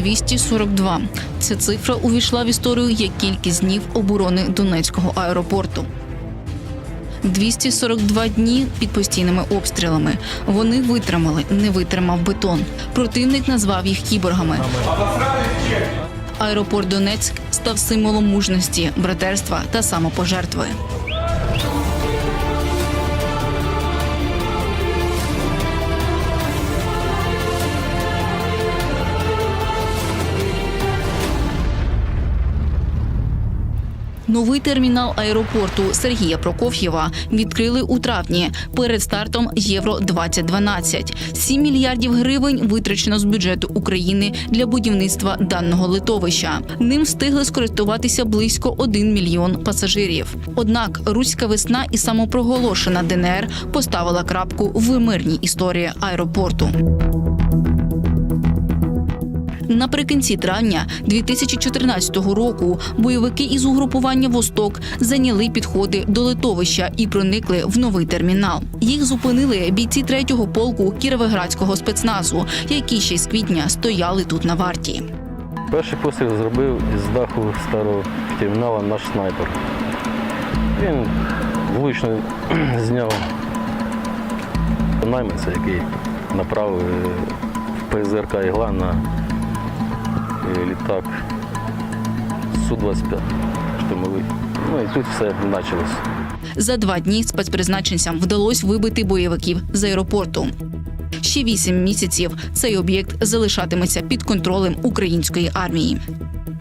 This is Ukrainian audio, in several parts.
242. Ця цифра увійшла в історію як кількість днів оборони Донецького аеропорту. 242 дні під постійними обстрілами. Вони витримали, не витримав бетон. Противник назвав їх кіборгами. Аеропорт Донецьк став символом мужності, братерства та самопожертви. Новий термінал аеропорту Сергія Прокоф'єва відкрили у травні перед стартом Євро 2012 7 мільярдів гривень витрачено з бюджету України для будівництва даного литовища. Ним встигли скористуватися близько 1 мільйон пасажирів. Однак руська весна і самопроголошена ДНР поставила крапку в мирній історії аеропорту. Наприкінці травня 2014 року бойовики із угрупування Восток зайняли підходи до литовища і проникли в новий термінал. Їх зупинили бійці третього полку Кіровоградського спецназу, які ще з квітня стояли тут на варті. Перший постріл зробив із даху старого термінала наш снайпер. Він влучно зняв найманця, який направив е, в ПЗРК ігла на е, літак Су-25 штурмовий. Ну і тут все почалось. За два дні спецпризначенцям вдалося вибити бойовиків з аеропорту. Ще вісім місяців цей об'єкт залишатиметься під контролем української армії.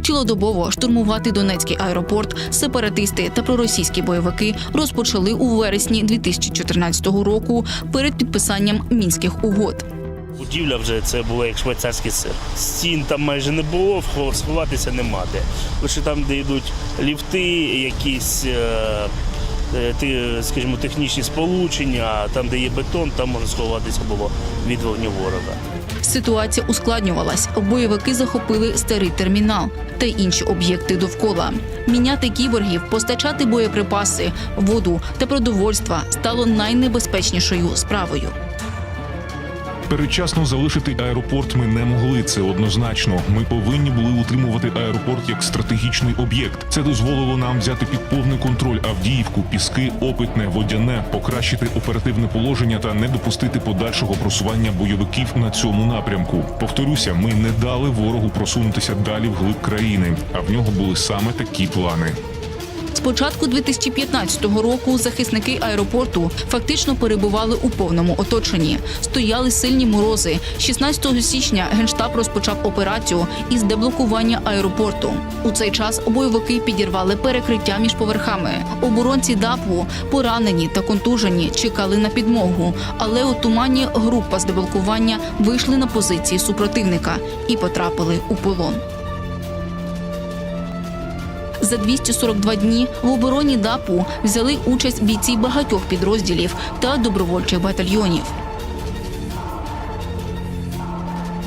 Цілодобово штурмувати Донецький аеропорт сепаратисти та проросійські бойовики розпочали у вересні 2014 року перед підписанням мінських угод. Будівля вже це було як швейцарський сир. Стін там майже не було, сховатися нема де. Лише там, де йдуть ліфти, якісь, е, е, скажімо, технічні сполучення, там, де є бетон, там можна сховатися було від вогню ворога. Ситуація ускладнювалась. Бойовики захопили старий термінал та інші об'єкти довкола. Міняти кіборгів, постачати боєприпаси, воду та продовольства стало найнебезпечнішою справою. Передчасно залишити аеропорт ми не могли. Це однозначно. Ми повинні були утримувати аеропорт як стратегічний об'єкт. Це дозволило нам взяти під повний контроль Авдіївку, піски, опитне, водяне, покращити оперативне положення та не допустити подальшого просування бойовиків на цьому напрямку. Повторюся, ми не дали ворогу просунутися далі вглиб країни, а в нього були саме такі плани. Початку 2015 року захисники аеропорту фактично перебували у повному оточенні. Стояли сильні морози. 16 січня генштаб розпочав операцію із деблокування аеропорту. У цей час бойовики підірвали перекриття між поверхами. Оборонці ДАПу, поранені та контужені, чекали на підмогу. Але у тумані група з деблокування вийшли на позиції супротивника і потрапили у полон. За 242 дні в обороні ДАПу взяли участь бійці багатьох підрозділів та добровольчих батальйонів.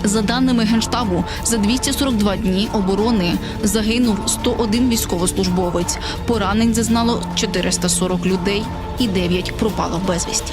За даними Генштабу, за 242 дні оборони загинув 101 військовослужбовець, поранень зазнало 440 людей і 9 пропало безвісті.